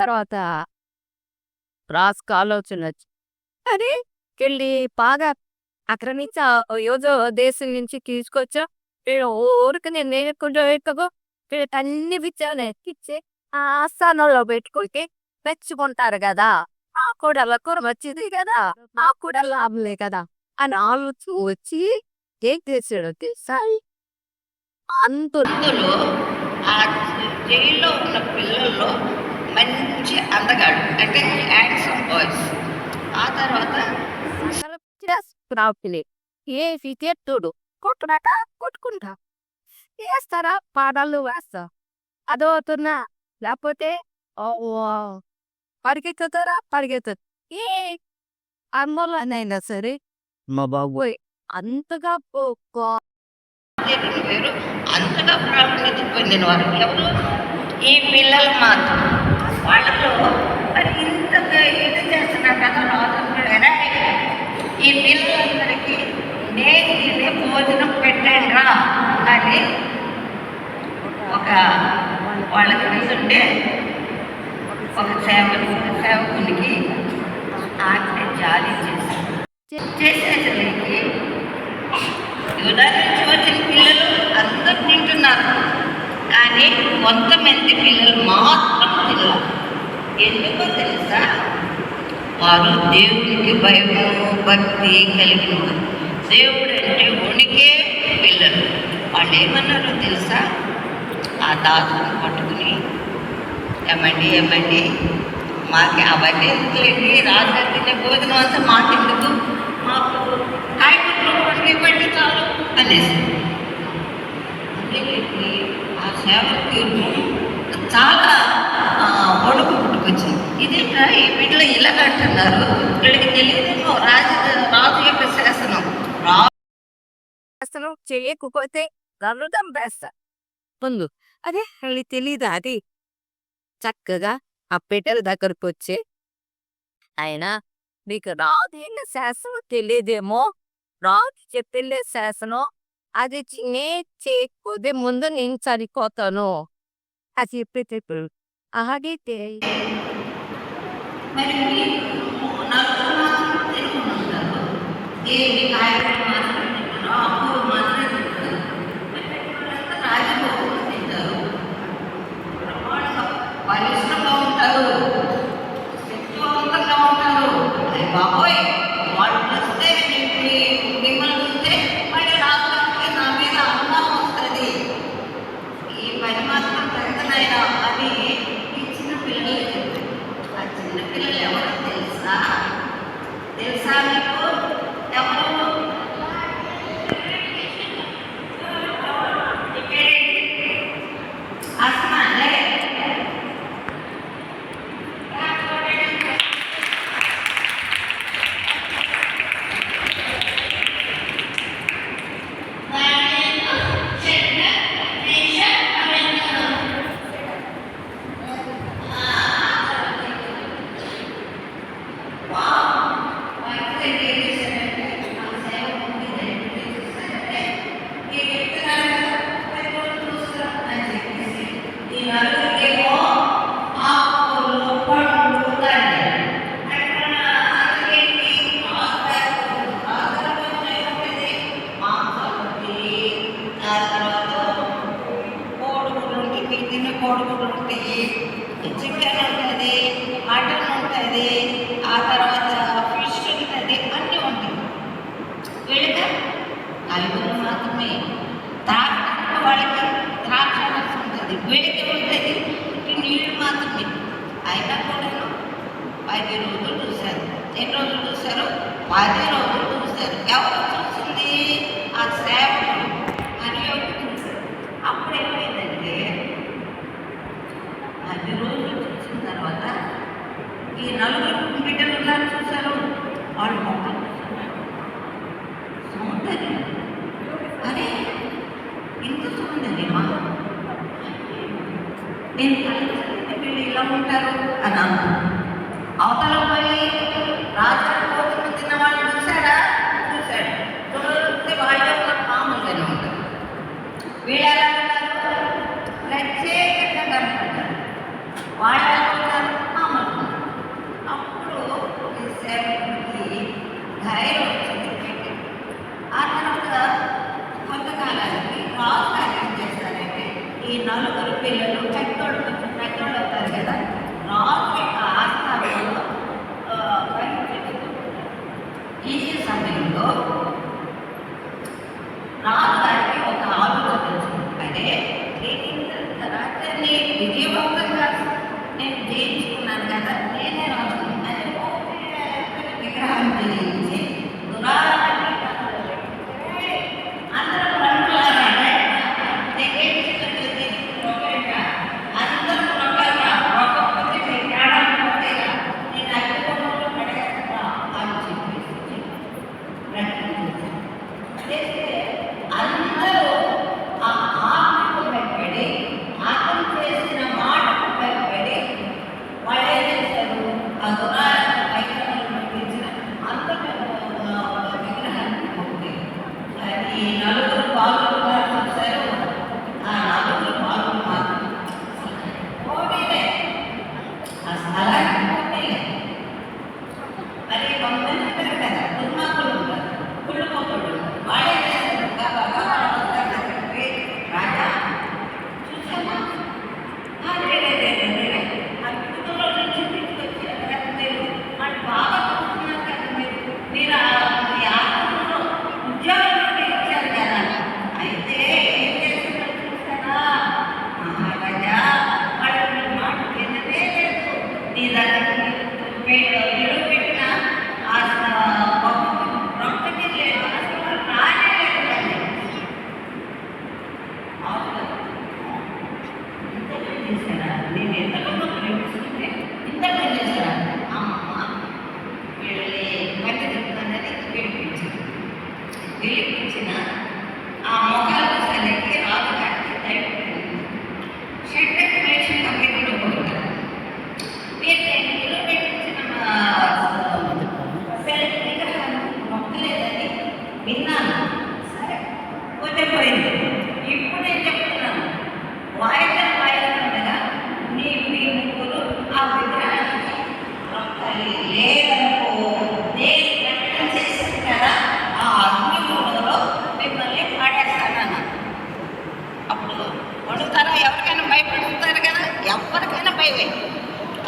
తర్వాత రాసుకు ఆలోచన వచ్చి అరే వెళ్ళి బాగా అక్కడ నుంచి ఆ ఏదో దేశం నుంచి తీసుకొచ్చా వీళ్ళు ఊరికి నేను నేర్చుకుంటూ ఎక్కువ వీళ్ళకి అన్ని విచ్చాను ఎక్కిచ్చి ఆ ఆస్థానంలో పెట్టుకుంటే మెచ్చుకుంటారు కదా. ఆ కూడా కూర వచ్చింది కదా. ఆ కూడా లాభలే కదా అని ఆలోచన వచ్చి ఏం చేసాడు తెలుసా? అంత అందులో ఆ జైల్లో ఉన్న పిల్లల్లో మంచి అందగాడు. అంటే హ్యాండ్సమ్ బాయ్స్ ఆ తర్వాత ఏ కొట్టునాక కొట్టుకుంటా వేస్తారా పాడాలు వేస్తా. అదవుతున్నా లేకపోతే ఓ, ఓ, పరిగెత్తుతారా పరిగెత్తు ఏ అమ్మలనైనా సరే మా బాబోయ్ అంతగా అంతగా ప్రాముఖ్యత పొందిన వారు ఎవరు? ఈ పిల్లలు మాత్రం. వాళ్ళలో మరి ఇంతగా ఇది చేస్తున్నారు కదా. రాజుగారు ఈ పిల్లలందరికీ నేను తినే భోజనం పెట్టండి అని ఒక వాళ్ళకి తెలుసుంటే ఒక సేవకు సేవకునికి ఆజ్ఞ జారీ చేశారు. చేసేసరికి యూదా నుంచి వచ్చిన పిల్లలు అందరూ తింటున్నారు. కానీ కొంతమంది పిల్లలు మాత్రం తిన్నారు ఎందుకో తెలుసా? వారు దేవునికి భయము భక్తి కలిగిన వారు. దేవుడు అంటే ఉనికే పిల్లలు. వాళ్ళు ఏమన్నారో తెలుసా? ఆ దాసుని పట్టుకుని ఏమండి ఏమండి? మాకు అవన్నీ ఎందుకులేండి? రాత్రి తినే భోజనం అంతా మాకెందుకు? మాకు కాయగూరలు ఇవ్వండి చాలు అనేసి. అందుకే ఆ సేవకి చాలా వణుకు వచ్చింది. ఇది వీటిలో బిడ్డలు ఇలా కట్టున్నారు వీళ్ళకి తెలియదేమో రాజు రాజు యొక్క శాసనం. శాసనం చేయకపోతే నన్ను చంపేస్తా ముందు అదే అది తెలీదా అది? చక్కగా ఆ పెట్టెల దగ్గరకు వచ్చి. ఆయన నీకు రాదేళ్ళ శాసనం తెలియదేమో? రాదు చెప్పెళ్ళే శాసనం అది నే చేయకపోతే ముందు నేను చనిపోతాను. అది చెప్పేటప్పుడు అలాగైతే మరి మీరు నలుగురు మాత్రం తినుకుని ఉంటారు దేవి కాయగూరలు మాత్రమే తింటారు ఆకుకూరలు మాత్రమే తింటారు మరి వాళ్ళంతా రాజభోగులు తింటారు బ్రహ్మాండంగా బలిష్టంగా ఉంటారు శక్తివంతంగా ఉంటారు అయ్య బాబోయ్ వాళ్ళు వస్తే మీ- మిమ్మల్ని చూస్తే మళ్ళీ రాకపోతే నా మీద అనుమానం వస్తుంది ఈ పని మాత్రం పెద్దనైనా అని ఈ చిన్న పిల్లలు చెప్పారు ఆ చిన్న పిల్లలు ఎవరో తెలుసా తెలుసా మీకు ఎవరు నీ పేరేంటి? అస్మా లే. కోడిగుడ్లు ఉంటాయి చికెన్ ఉంటుంది మటన్ ఉంటుంది ఆ తర్వాత ఫిష్ ఉంటుంది అన్నీ ఉంటాయి. వీళ్ళకి నలుగురు మాత్రమే. త్రాక్ష వాళ్ళకి ద్రాక్ష ఉంటుంది. వీళ్ళకి ఉంటుంది. నీళ్ళు మాత్రమే. అయినా కూడా పది రోజులు చూశారు. ఎన్ని రోజులు చూశారు? పది రోజులు చూశారు. ఎవరు ఉంటారు అని అన్నారు అవతల పోయి రాజు కోతులు తిన్న వాళ్ళు చూశాడా? చూశాడు. చూస్తే వాళ్ళ యొక్క మామూలుగానే ఉంటారు. వీళ్ళు ఎలా ఉంటారు? ప్రత్యేకంగా కనుకుంటారు వాళ్ళు అప్పుడు సేవకుడికి ధైర్యం ఆ తర్వాత కొంతకాలానికి రాజు గారు ఏం చేస్తారంటే ఈ నలుగురు పిల్లలు చెత్తోడుకు చెప్తారు కదా? రాజు యొక్క ఆస్థానంలో ఈ సమయంలో రాజు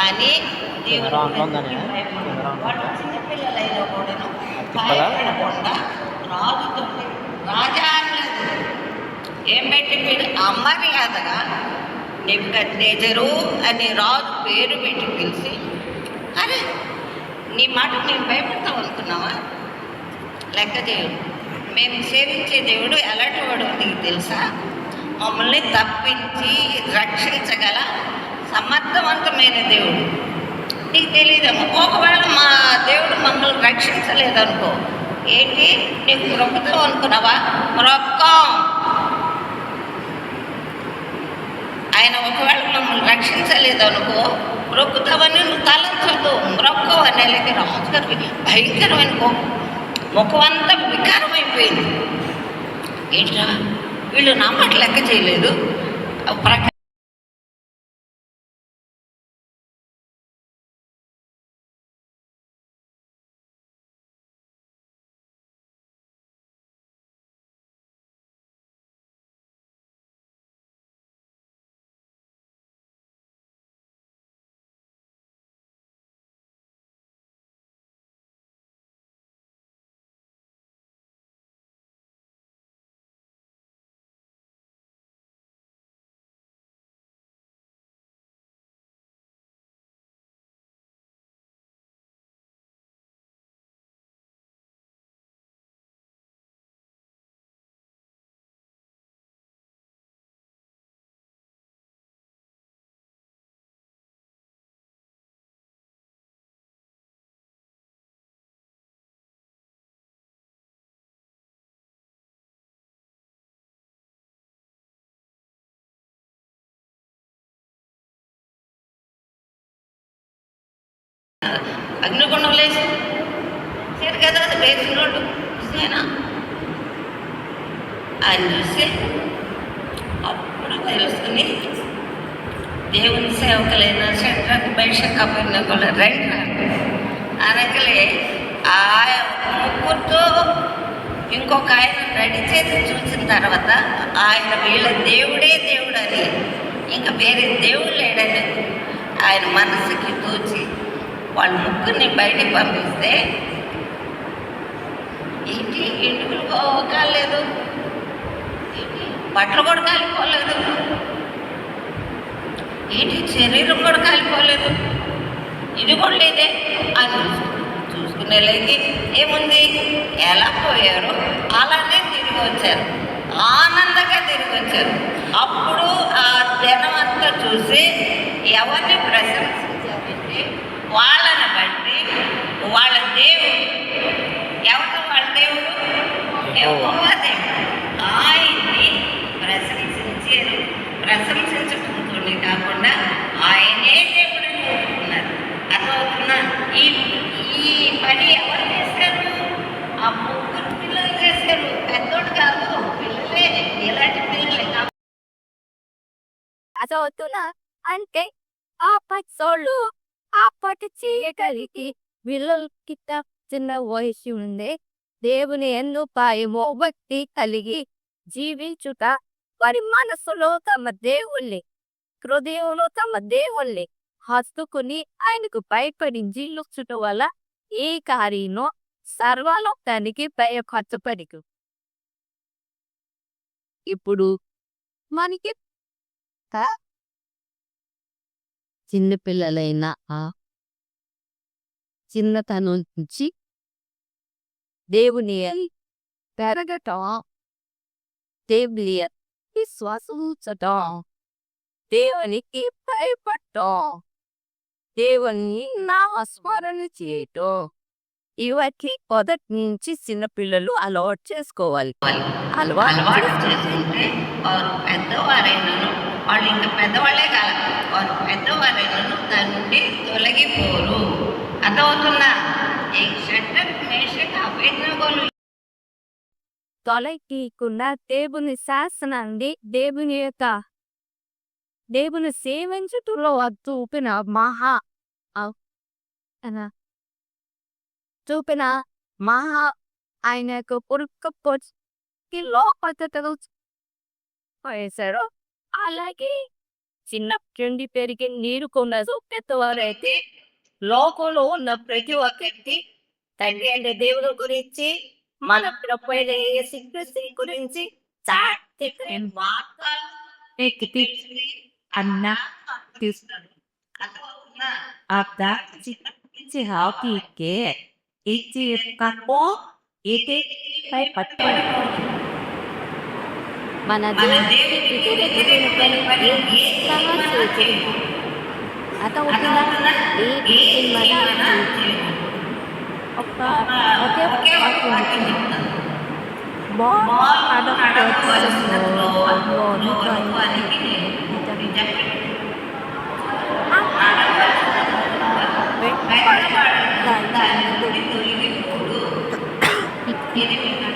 కానీ దేవుడు ఉందా? చిన్నపిల్లలైనా కూడాను? భయపడకుండా రాజుతో రాజా అనలేదు ఏం పెట్టి పిలి అమర్యాదగా నెబుకద్నేజరు అని రాజు పేరు పెట్టి పిలిచి అరే నీ మాట నేను భయపడతావు అనుకున్నావా? లెక్క దేవుడు మేము సేవించే దేవుడు ఎలాంటి వాడు నీకు తెలుసా? మమ్మల్ని తప్పించి రక్షించగల సమర్థవంతమైన దేవుడు. నీకు తెలియదేమో ఒకవేళ మా దేవుడు మమ్మల్ని రక్షించలేదనుకో ఏంటి? నీకు మొక్కుతావు అనుకున్నావా? మొక్కం ఆయన ఒకవేళ మమ్మల్ని రక్షించలేదనుకో మొక్కుతావని నువ్వు తలంచదు మొక్కవు అనేలాగే రాజుగారికి భయంకరమైన కోపం. ముఖం అంతా అయిపోయింది ఏంట్రా? వీళ్ళు నా మాట లెక్క చేయలేదు. ప్రక అగ్నిగుండం లేచి చేరు కదా అది వేసినోడు సేనా ఆయన చూసి అప్పుడు తెలుసుకుని దేవుని సేవకులైన షట్రకు బైషక్ అపన్న కూడా రైట్ అనకలే ఆ ముగ్గురితో ఇంకొక ఆయన రెడీ చేసి చూసిన తర్వాత ఆయన వీళ్ళ దేవుడే దేవుడు అని. ఇంకా వేరే దేవుడు లేడని ఆయన మనసుకి తోచి వాళ్ళ ముగ్గురిని బయటికి పంపిస్తే ఏంటి ఎంటుకలు కో- కాలేదు ఏంటి బట్టలు కూడా కాలిపోలేదు ఏంటి శరీరం కూడా కాలిపోలేదు ఇది కూడా లేదే. అని చూసుకునేలాగి ఏముంది? ఎలా పోయారో అలానే తిరిగి వచ్చారు. ఆనందంగా తిరిగి వచ్చారు. అప్పుడు ఆ జనం అంతా చూసి ఎవరిని ప్రశంస వాళ్ళని బట్టి వాళ్ళ దేవుడు ఎవరు వాళ్ళ దేవుడు యెహోవా దేవుడు ఆయన్ని ప్రశంసించారు ప్రశంసించడంతోనే కాకుండా ఆయనే దేవుడు అని ఒప్పుకున్నారు అర్థమవుతుందా ఈ ఈ పని ఎవరు చేశారు ఆ ముగ్గురు పిల్లలు చేశారు పెద్దోడు కాదు పిల్లలే ఇలాంటి పిల్లలే కాబట్టి అదవుతున్నా అంటే ఆ సోళ్ళు ఆ పట్టు చేయగలిగి కిట్ట చిన్న వయసు ఉండే దేవుని ఎన్ను పాయమో భక్తి కలిగి జీవించుట వారి మనసులో తమ దేవుళ్ళే హృదయంలో తమ దేవుళ్ళే. హత్తుకుని ఆయనకు భయపడి జీలుచుట వల్ల ఏ కార్యను సర్వలోకానికి భయ ఖర్చుపడికు ఇప్పుడు మనకి చిన్నపిల్లలైన ఆ. చిన్నతనం నుంచి దేవుని పెరగటం. దేవుని విశ్వాసించటం. దేవునికి భయపడటం. దేవుని నామస్మరణ చేయటం. ఇవన్నీ మొదటి నుంచి చిన్నపిల్లలు అలవాటు చేసుకోవాలి. అలవాటు చేసుకుంటే చేసుకుంటే వారు పెద్దవారైనను వాళ్ళు ఇంకా పెద్దవాళ్ళే కాల వారు పెద్దవారైనను దాని నుండి తొలగిపోరు. అర్థమవుతుందా? ఈ షట్టర్ మేషక్ అభేదనగోలు తొలగికుండా దేవుని శాసనాన్ని దేవుని యొక్క దేవుని సేవించుటలో చూపిన మహా చూపిన మహా ఆయన యొక్క పురుక్కపోకి లోపతలు వేశారు అలాగే చిన్న నుండి పెరిగి నీరు కొన్న పెద్దవారైతే లోకంలో ఉన్న ప్రతి ఒక్కరికి తండ్రి అంటే దేవుడు గురించి మన ప్రభు అయిన యేసుక్రీస్తు గురించి అన్న చిత్తి హాకీకే ఇచ్చి మన మన దేవుని దేవునికి వ్యతిరేకమైన పని ఏ చేయమన్నా చేయకు. అర్థమవుతుందా అర్థమవుతుందా? ఏ ఏ చేయమన్నా చేయమన్నా చేయకు. చేయకు. ఒక ఒకే ఒకే ఒక వాక్యం వాక్యం చెప్తాను. బాల్ బాల్ ఆడకపోతే ఆడకపోవలసినట్లో లోను లోనుకోనికి నిజం. నిజం. వెంటనే భయపడవాడు దాన్ని దాని నుండి తొలగిపోడు. ఇది మీకు